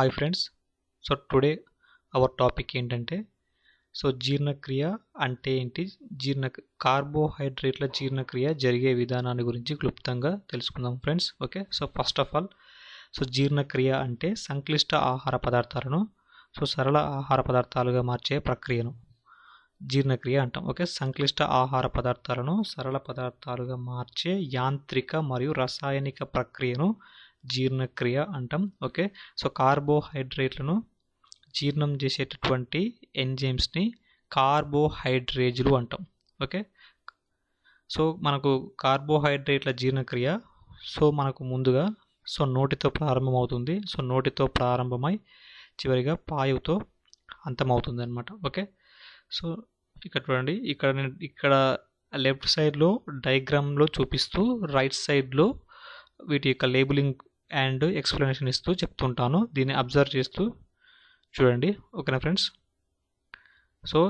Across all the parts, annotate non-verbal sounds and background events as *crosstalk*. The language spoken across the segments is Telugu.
Hi friends so today our topic ఏంటంటే సో జీర్ణక్రియ అంటే ఏంటి? జీర్ణ కార్బోహైడ్రేట్ల జీర్ణక్రియ జరిగే విధానాన్ని గురించి క్లుప్తంగా తెలుసుకుందాం friends okay so first of all so జీర్ణక్రియ అంటే సంక్లిష్ట ఆహార పదార్థాలను సో సరళ ఆహార పదార్థాలుగా మార్చే ప్రక్రియను జీర్ణక్రియ అంటాం. ఓకే సంక్లిష్ట ఆహార పదార్థాలను సరళ పదార్థాలుగా మార్చే యాంత్రిక మరియు రసాయనిక ప్రక్రియను జీర్ణక్రియ అంటాం. ఓకే? సో కార్బోహైడ్రేట్లను జీర్ణం చేసేటటువంటి ఎంజైమ్స్ని కార్బోహైడ్రేజ్లు అంటాం. ఓకే? సో మనకు కార్బోహైడ్రేట్ల జీర్ణక్రియ సో మనకు ముందుగా సో నోటితో ప్రారంభమవుతుంది. సో నోటితో ప్రారంభమై చివరిగా పాయువుతో అంతమవుతుంది అనమాట ఓకే? సో ఇక్కడ చూడండి. ఇక్కడ నేను ఇక్కడ లెఫ్ట్ సైడ్లో డయాగ్రామ్లో చూపిస్తూ రైట్ సైడ్లో వీటి యొక్క లేబులింగ్ అండ్ ఎక్స్ప్లెనేషన్ ఇస్తూ చెప్తుంటాను. దీన్ని అబ్జర్వ్ చేస్తూ చూడండి. ఓకేనా ఫ్రెండ్స్ సో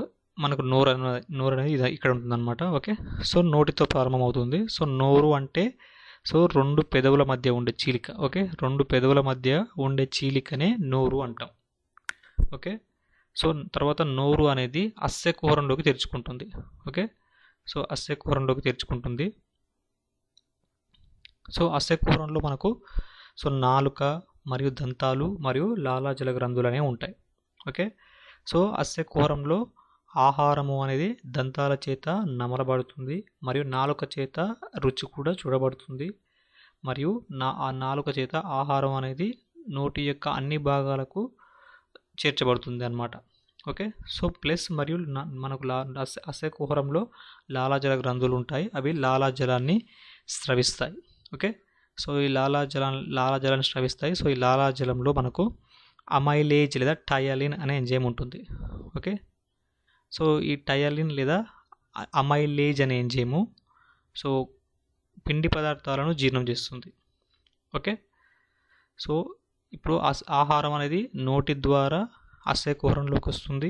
మనకు నోరు అనేది నోరు అనేది ఇది ఇక్కడ ఉంటుందన్నమాట. ఓకే సో నోటితో ప్రారంభమవుతుంది. సో నోరు అంటే సో రెండు పెదవుల మధ్య ఉండే చీలిక. ఓకే రెండు పెదవుల మధ్య ఉండే చీలికనే నోరు అంటాం. ఓకే సో తర్వాత నోరు అనేది అస్సెకుహరంలోకి తెరుచుకుంటుంది. ఓకే సో అస్సెకుహరంలోకి తెరుచుకుంటుంది. సో అస్సెకుహరంలో మనకు సో నాలుక మరియు దంతాలు మరియు లాలాజల గ్రంథులు అనేవి ఉంటాయి. ఓకే? సో అస్యకూరంలో ఆహారము అనేది దంతాల చేత నమలబడుతుంది మరియు నాలుక చేత రుచి కూడా చూడబడుతుంది. మరియు నా ఆ నాలుక చేత ఆహారం అనేది నోటి యొక్క అన్ని భాగాలకు చేర్చబడుతుంది అనమాట ఓకే? సో ప్లస్ మరియు మనకు లా అసెకుహరంలో లాలాజల గ్రంథులు ఉంటాయి. అవి లాలాజలాన్ని స్రవిస్తాయి. ఓకే? సో ఈ లాలాజల లాలాజలాన్ని స్రవిస్తాయి. సో ఈ లాలాజలంలో మనకు అమైలేజ్ లేదా టయలిన్ అనే ఎంజైమ్ ఉంటుంది. ఓకే? సో ఈ టయలిన్ లేదా అమైలేజ్ అనే ఎంజైము సో పిండి పదార్థాలను జీర్ణం చేస్తుంది. ఓకే? సో ఇప్పుడు ఆహారం అనేది నోటి ద్వారా అస్యకుహరంలోకి వస్తుంది.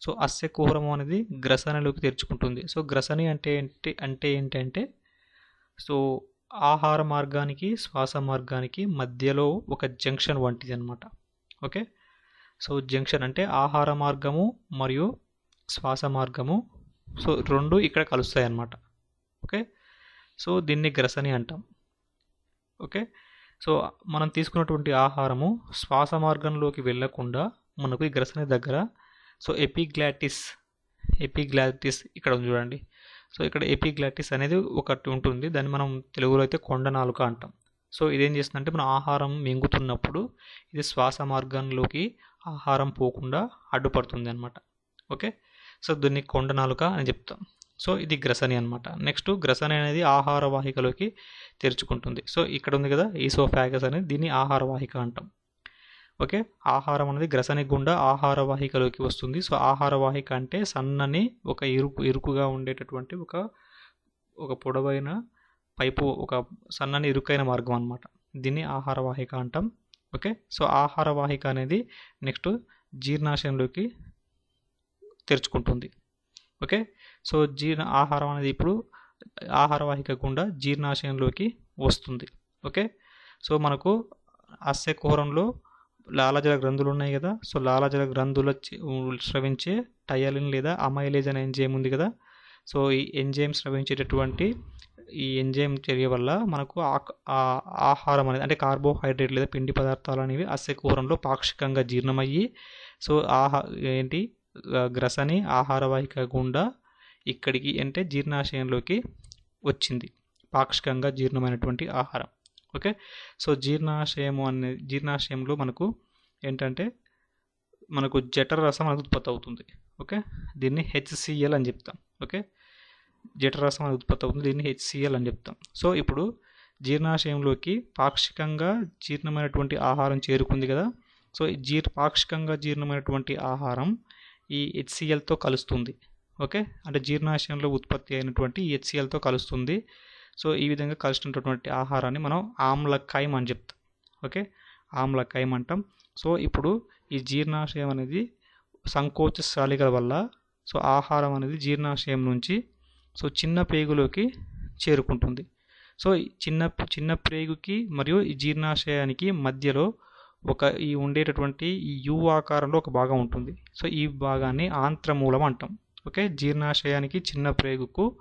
సో అస్యకుహరం అనేది గ్రసనలోకి తెరుచుకుంటుంది. సో గ్రసని అంటే ఏంటి అంటే ఏంటంటే సో ఆహార మార్గానికి శ్వాస మార్గానికి మధ్యలో ఒక జంక్షన్ వంటిది అనమాట ఓకే? సో జంక్షన్ అంటే ఆహార మార్గము మరియు శ్వాస మార్గము. సో రెండు ఇక్కడ కలుస్తాయి అన్నమాట ఓకే? సో దీన్ని గ్రసని అంటాం. ఓకే? సో మనం తీసుకున్నటువంటి ఆహారము శ్వాస మార్గంలోకి వెళ్ళకుండా మనకు ఈ గ్రసని దగ్గర సో ఎపిగ్లాటిస్ ఎపిగ్లాటిస్ ఇక్కడ ఉంది చూడండి. సో ఇక్కడ ఎపిగ్లాటిస్ అనేది ఒకటి ఉంటుంది. దాన్ని మనం తెలుగులో అయితే కొండ నాలుక అంటాం. సో ఇదేం చేస్తుందంటే మన ఆహారం మింగుతున్నప్పుడు ఇది శ్వాస మార్గంలోకి ఆహారం పోకుండా అడ్డుపడుతుంది అనమాట ఓకే? సో దీన్ని కొండ నాలుక అని చెప్తాం. సో ఇది గ్రసని అనమాట నెక్స్ట్ గ్రసని అనేది ఆహార వాహికలోకి తెరుచుకుంటుంది. సో ఇక్కడ ఉంది కదా ఈసోఫాగస్ అనేది దీన్ని ఆహార వాహిక అంటాం. ఓకే? ఆహారం అనేది గ్రసని గుండా ఆహార వాహికలోకి వస్తుంది. సో ఆహార వాహిక అంటే సన్నని ఒక ఇరుకు ఇరుకుగా ఉండేటటువంటి ఒక ఒక పొడవైన పైపు ఒక సన్నని ఇరుకైన మార్గం అనమాట దీన్ని ఆహార వాహిక అంటాం. ఓకే? సో ఆహార వాహిక అనేది నెక్స్ట్ జీర్ణాశయంలోకి తెరుచుకుంటుంది. ఓకే? సో జీర్ణ ఆహారం అనేది ఇప్పుడు ఆహార వాహిక గుండా జీర్ణాశయంలోకి వస్తుంది. ఓకే? సో మనకు అస్సెకుహరంలో లాలాజల గ్రంథులు ఉన్నాయి కదా. సో లాలాజల గ్రంథుల స్రవించే టయలిన్ లేదా అమైలేజ్ అనే ఎంజైమ్ ఉంది కదా. సో ఈ ఎంజైమ్ స్రవించేటటువంటి ఈ ఎంజైమ్ చర్య వల్ల మనకు ఆహారం అనేది అంటే కార్బోహైడ్రేట్ లేదా పిండి పదార్థాలు అనేవి అస్యకూరంలో పాక్షికంగా జీర్ణమయ్యి సో ఆహా ఏంటి గ్రసని ఆహారవాహిక గుండా ఇక్కడికి అంటే జీర్ణాశయంలోకి వచ్చింది. పాక్షికంగా జీర్ణమైనటువంటి ఆహారం. ఓకే? సో జీర్ణాశయము అనే జీర్ణాశయంలో మనకు ఏంటంటే మనకు జఠర రసం అనేది ఉత్పత్తి అవుతుంది. ఓకే? దీన్ని హెచ్సిఎల్ అని చెప్తాం. ఓకే? జఠర రసం అనేది ఉత్పత్తి అవుతుంది. దీన్ని హెచ్సిఎల్ అని చెప్తాం. సో ఇప్పుడు జీర్ణాశయంలోకి పాక్షికంగా జీర్ణమైనటువంటి ఆహారం చేరుకుంది కదా? సో ఈ జీర్ పాక్షికంగా జీర్ణమైనటువంటి ఆహారం ఈ హెచ్సిఎల్తో కలుస్తుంది. ఓకే? అంటే జీర్ణాశయంలో ఉత్పత్తి అయినటువంటి హెచ్సిఎల్తో కలుస్తుంది. సో ఈ విధంగా కలిసినటువంటి ఆహారాన్ని మనం ఆమ్లకాయం అని చెప్తాం. ఓకే? ఆమ్లకాయం అంటాం. సో ఇప్పుడు ఈ జీర్ణాశయం అనేది సంకోచ శాలికల వల్ల సో ఆహారం అనేది జీర్ణాశయం నుంచి సో చిన్న పేగులోకి చేరుకుంటుంది. సో చిన్న చిన్న ప్రేగుకి మరియు ఈ జీర్ణాశయానికి మధ్యలో ఒక ఈ ఉండేటటువంటి ఈ యు ఆకారంలో ఒక భాగం ఉంటుంది. సో ఈ భాగాన్ని ఆంత్రమూలం అంటాం. ఓకే? జీర్ణాశయానికి చిన్న ప్రేగుకు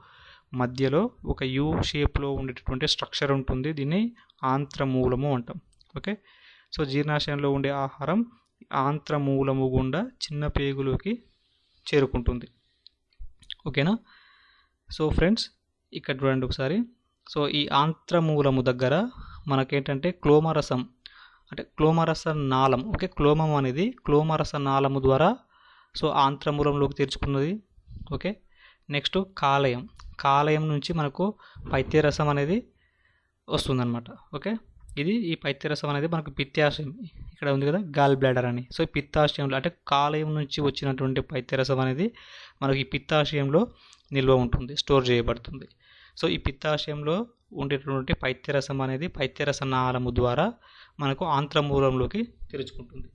మధ్యలో ఒక యూ షేప్లో ఉండేటటువంటి స్ట్రక్చర్ ఉంటుంది. దీన్ని ఆంత్రమూలము అంటాం. ఓకే? సో జీర్ణాశయంలో ఉండే ఆహారం ఆంత్రమూలము గుండా చిన్న పేగులోకి చేరుకుంటుంది. ఓకేనా? సో ఫ్రెండ్స్ ఇక్కడ చూడండి ఒకసారి. సో ఈ ఆంత్రమూలము దగ్గర మనకేంటంటే క్లోమరసం అంటే క్లోమరస నాళం ఓకే? క్లోమం అనేది క్లోమరస నాళము ద్వారా సో ఆంత్రమూలంలోకి తెరుచుకున్నది. ఓకే? నెక్స్ట్ కాలయం. కాలయం నుంచి మనకు పైత్యరసం అనేది వస్తుందన్నమాట. ఓకే? ఇది ఈ పైత్యరసం అనేది మనకు పిత్తాశయం ఇక్కడ ఉంది కదా గాల్ బ్లాడర్ అని. సో పిత్తాశయంలో అంటే కాలయం నుంచి వచ్చినటువంటి పైత్యరసం అనేది మనకి ఈ పిత్తాశయంలో నిల్వ ఉంటుంది స్టోర్ చేయబడుతుంది. సో ఈ పిత్తాశయంలో ఉండేటటువంటి పైత్యరసం అనేది పైత్యరస నాళము ద్వారా మనకు ఆంత్రమూలంలోకి తెరుచుకుంటుంది.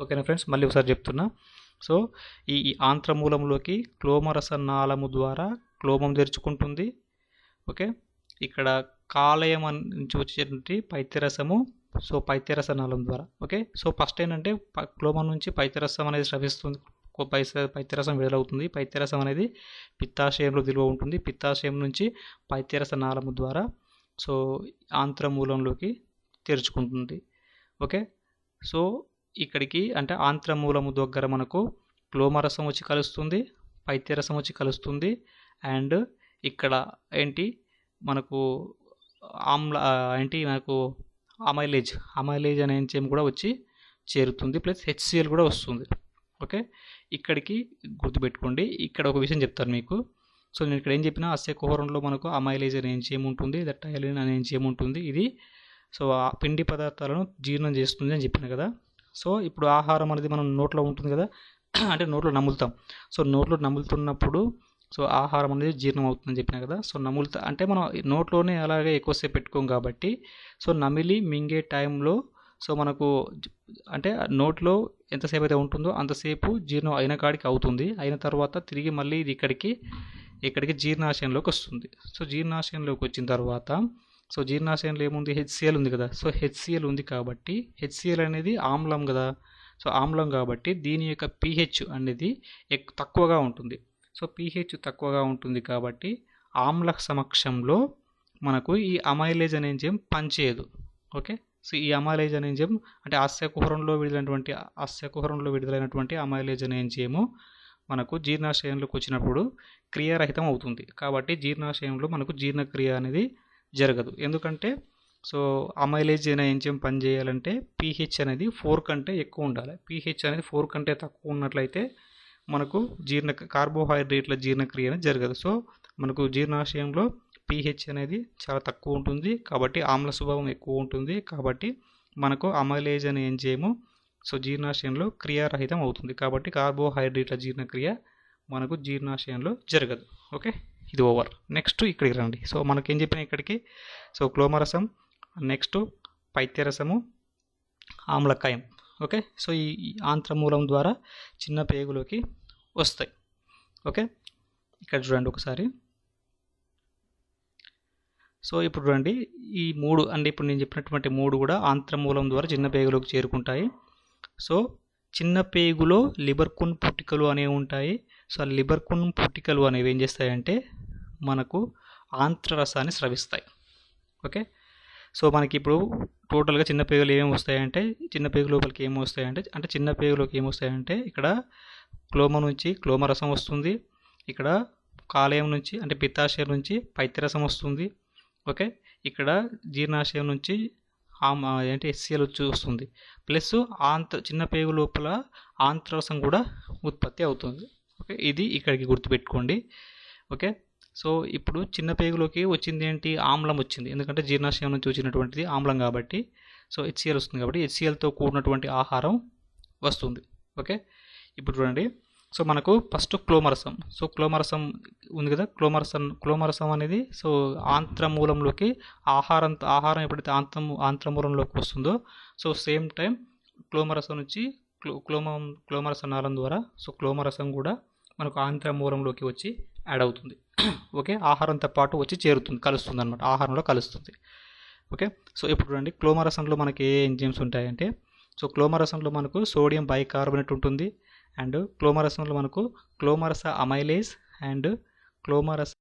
ఓకేనా ఫ్రెండ్స్? మళ్ళీ ఒకసారి చెప్తున్నా. సో ఈ ఆంత్రమూలంలోకి క్లోమరస నాళము ద్వారా క్లోమం తెరుచుకుంటుంది. ఓకే? ఇక్కడ కాలేయం నుంచి వచ్చేటువంటి పైత్యరసము సో పైత్యరస నాళం ద్వారా. ఓకే? సో ఫస్ట్ ఏంటంటే క్లోమం నుంచి పైత్యరసం అనేది స్రవిస్తుంది. పైస పైత్యరసం విడుదలవుతుంది. పైత్యరసం అనేది పిత్తాశయంలో నిల్వ ఉంటుంది. పిత్తాశయం నుంచి పైత్యరస నాళము ద్వారా సో ఆంత్రమూలంలోకి తెరుచుకుంటుంది. ఓకే? సో ఇక్కడికి అంటే ఆంత్రమూలము దగ్గర మనకు క్లోమరసం వచ్చి కలుస్తుంది పైత్యరసం వచ్చి కలుస్తుంది. అండ్ ఇక్కడ ఏంటి? మనకు ఆమ్ల ఏంటి? మనకు అమైలేజ్ అమైలేజ్ అనే ఎంజైమ్ కూడా వచ్చి చేరుతుంది ప్లస్ హెచ్సిఎల్ కూడా వస్తుంది. ఓకే? ఇక్కడికి గుర్తుపెట్టుకోండి. ఇక్కడ ఒక విషయం చెప్తాను మీకు. సో నేను ఇక్కడ ఏం చెప్పినా అస్యకుహరంలో మనకు అమైలేజ్ అనే ఎంజైమ్ ఉంటుంది దట్టైలిన్ అనే ఎంజైమ్ ఉంటుంది. ఇది సో ఆ పిండి పదార్థాలను జీర్ణం చేస్తుంది అని చెప్పిన కదా సో ఇప్పుడు ఆహారం అనేది మనం నోట్లో ఉంటుంది కదా *clears throat* అంటే నోట్లో నములుతాం. సో నోట్లో నములుతున్నప్పుడు సో ఆహారం అనేది జీర్ణం అవుతుందని చెప్పిన కదా సో నములుతా అంటే మనం నోట్లోనే అలాగే ఎక్కువసేపు పెట్టుకోం కాబట్టి సో నమిలి మింగే టైంలో సో మనకు అంటే నోట్లో ఎంతసేపు అయితే ఉంటుందో అంతసేపు జీర్ణం అయిన కాడికి అవుతుంది. అయిన తర్వాత తిరిగి మళ్ళీ ఇది ఇక్కడికి ఇక్కడికి జీర్ణాశయంలోకి వస్తుంది. సో జీర్ణాశయంలోకి వచ్చిన తర్వాత సో జీర్ణాశయంలో ఏముంది? హెచ్సిఎల్ ఉంది కదా. సో హెచ్సిఎల్ ఉంది కాబట్టి హెచ్సిఎల్ అనేది ఆమ్లం కదా. సో ఆమ్లం కాబట్టి దీని యొక్క పిహెచ్ అనేది తక్కువగా ఉంటుంది. సో పిహెచ్ తక్కువగా ఉంటుంది కాబట్టి ఆమ్ల సమక్షంలో మనకు ఈ అమైలేజ్ అనే ఎంజైమ్ పనిచేయదు. ఓకే? సో ఈ అమైలేజ్ అనే ఎంజైమ్ అంటే ఆస్యకుహరంలో విడుదలైనటువంటి ఆస్యకుహరంలో విడుదలైనటువంటి అమైలేజ్ అనే ఎంజైము మనకు జీర్ణాశయంలోకి వచ్చినప్పుడు క్రియారహితం అవుతుంది. కాబట్టి జీర్ణాశయంలో మనకు జీర్ణక్రియ అనేది జరగదు. ఎందుకంటే సో అమైలేజ్ అనే పని పనిచేయాలంటే పీహెచ్ అనేది ఫోర్ కంటే ఎక్కువ ఉండాలి. పీహెచ్ అనేది ఫోర్ కంటే తక్కువ ఉన్నట్లయితే మనకు జీర్ణ కార్బోహైడ్రేట్ల జీర్ణక్రియ అనేది జరగదు. సో మనకు జీర్ణాశయంలో పీహెచ్ అనేది చాలా తక్కువ ఉంటుంది. కాబట్టి ఆమ్ల స్వభావం ఎక్కువ ఉంటుంది. కాబట్టి మనకు అమైలేజ్ అనే ఎంజైము సో జీర్ణాశయంలో క్రియారహితం అవుతుంది. కాబట్టి కార్బోహైడ్రేట్ల జీర్ణక్రియ మనకు జీర్ణాశయంలో జరగదు. ఓకే? ఇది ఓవర్. నెక్స్ట్ ఇక్కడికి రండి. సో మనకేం చెప్పిన ఇక్కడికి? సో క్లోమరసం నెక్స్ట్ పైత్యరసము ఆమ్లకాయం. ఓకే సో ఈ ఈ ఆంత్రమూలం ద్వారా చిన్న పేగులోకి వస్తాయి. ఓకే ఇక్కడ చూడండి ఒకసారి. సో ఇప్పుడు చూడండి. ఈ మూడు అంటే ఇప్పుడు నేను చెప్పినటువంటి మూడు కూడా ఆంత్రమూలం ద్వారా చిన్న పేగులోకి చేరుకుంటాయి. సో చిన్న పేగులో లిబర్కున్ పుట్టికలు అనేవి ఉంటాయి. సో ఆ లిబర్కున్ పుట్టికలు అనేవి ఏం చేస్తాయంటే మనకు ఆంత్రరసాన్ని స్రవిస్తాయి. ఓకే? సో మనకి ఇప్పుడు టోటల్గా చిన్న పేగులు ఏమేమి వస్తాయంటే చిన్న పేగు లోపలికి ఏమి వస్తాయంటే అంటే చిన్న పేగులోకి ఏమి వస్తాయంటే ఇక్కడ క్లోమ నుంచి క్లోమ రసం వస్తుంది ఇక్కడ కాలేయం నుంచి అంటే పిత్తాశయం నుంచి పైత్యరసం వస్తుంది ఓకే? ఇక్కడ జీర్ణాశయం నుంచి ఏంటి ఎస్సీఎల్ వచ్చి వస్తుంది. ప్లస్ ఆంత్ర చిన్న పేగు లోపల ఆంత్రరసం కూడా ఉత్పత్తి అవుతుంది. ఓకే? ఇది ఇక్కడికి గుర్తుపెట్టుకోండి. ఓకే? సో ఇప్పుడు చిన్న పేగులోకి వచ్చింది ఏంటి? ఆమ్లం వచ్చింది. ఎందుకంటే జీర్ణాశయం నుంచి వచ్చినటువంటిది ఆమ్లం కాబట్టి. సో హెచ్సిఎల్ వస్తుంది కాబట్టి హెచ్సిఎల్తో కూడినటువంటి ఆహారం వస్తుంది. ఓకే? ఇప్పుడు చూడండి. సో మనకు ఫస్ట్ క్లోమరసం. సో క్లోమరసం ఉంది కదా? క్లోమరసం క్లోమరసం అనేది సో ఆంత్రమూలంలోకి ఆహారం ఆహారం ఎప్పుడైతే ఆంత్రము ఆంత్రమూలంలోకి వస్తుందో సో సేమ్ టైం క్లోమరసం నుంచి క్లో క్లోమం క్లోమరస నాళం ద్వారా సో క్లోమరసం కూడా మనకు ఆంత్రమూలంలోకి వచ్చి యాడ్ అవుతుంది. *clears throat* ఓకే? ఆహారంతో పాటు వచ్చి చేరుతుంది కలుస్తుంది అనమాట ఆహారంలో కలుస్తుంది. ఓకే? సో ఇప్పుడు చూడండి క్లోమరసంలో మనకి ఏ ఎంజిమ్స్ ఉంటాయంటే సో క్లోమరసంలో మనకు సోడియం బైకార్బోనేట్ ఉంటుంది అండ్ క్లోమరసంలో మనకు క్లోమరస అమైలేజ్ అండ్ క్లోమరస